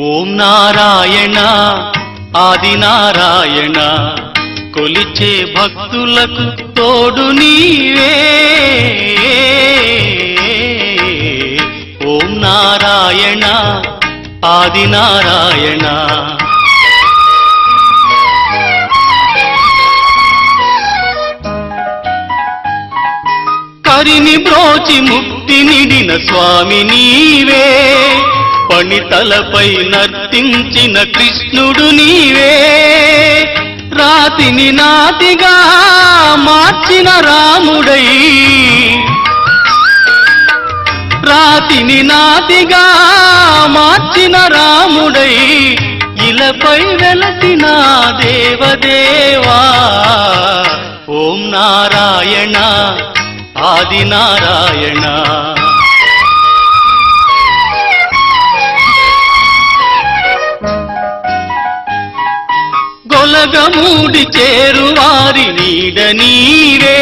ఓం నారాయణ ఆది నారాయణ కొలిచే భక్తులకు తోడు నీవే. ఓం నారాయణ ఆది నారాయణ. కరిని బ్రోచి ముక్తి నిడిన స్వామి నీవే. పణితలపై నర్తించిన కృష్ణుడు నీవే. రాతిని నాతిగా మార్చిన రాముడై. రాతిని నాతిగా మార్చిన రాముడై. ఇలపై వెలసిన దేవదేవా. ఓం నారాయణ ఆది నారాయణ. తొలగమూడి చేరువారి నీడ నీవే.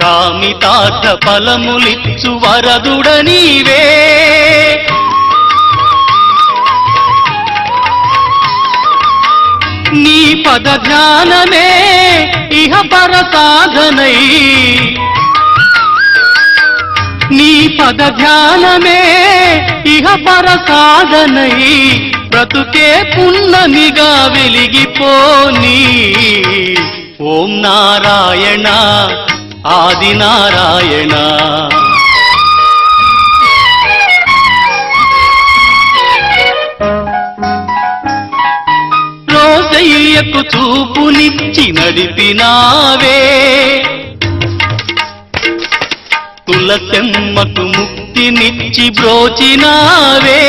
కామితార్థ ఫలములిచ్చు వరదుడ నీవే. నీ పద ధ్యానమే ఇహ పర సాధనై. నీ పద ధ్యానమే ఇహ పర సాధనై. బ్రతుకే పున్నమిగా వెలిగిపోని. ఓం నారాయణ ఆది నారాయణ. రోసయ్యకు చూపునిచ్చి నడిపినావే. తులసెమ్మకు ముక్తినిచ్చి బ్రోచినావే.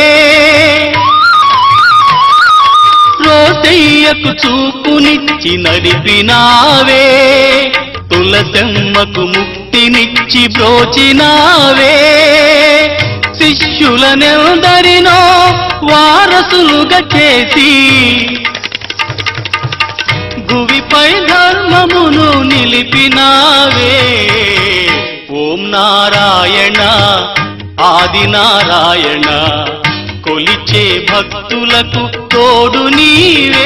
రోసయ్యకు చూపునిచ్చి నడిపినావే తులసెమ్మకు ముక్తినిచ్చి బ్రోచినావే. శిష్యులనెందరినో వారసులుగా చేసి గువిపై ధర్మమును నిలిపినావే. ఓం నారాయణ ఆది నారాయణ. వచ్చే భక్తులకు తోడు నీవే.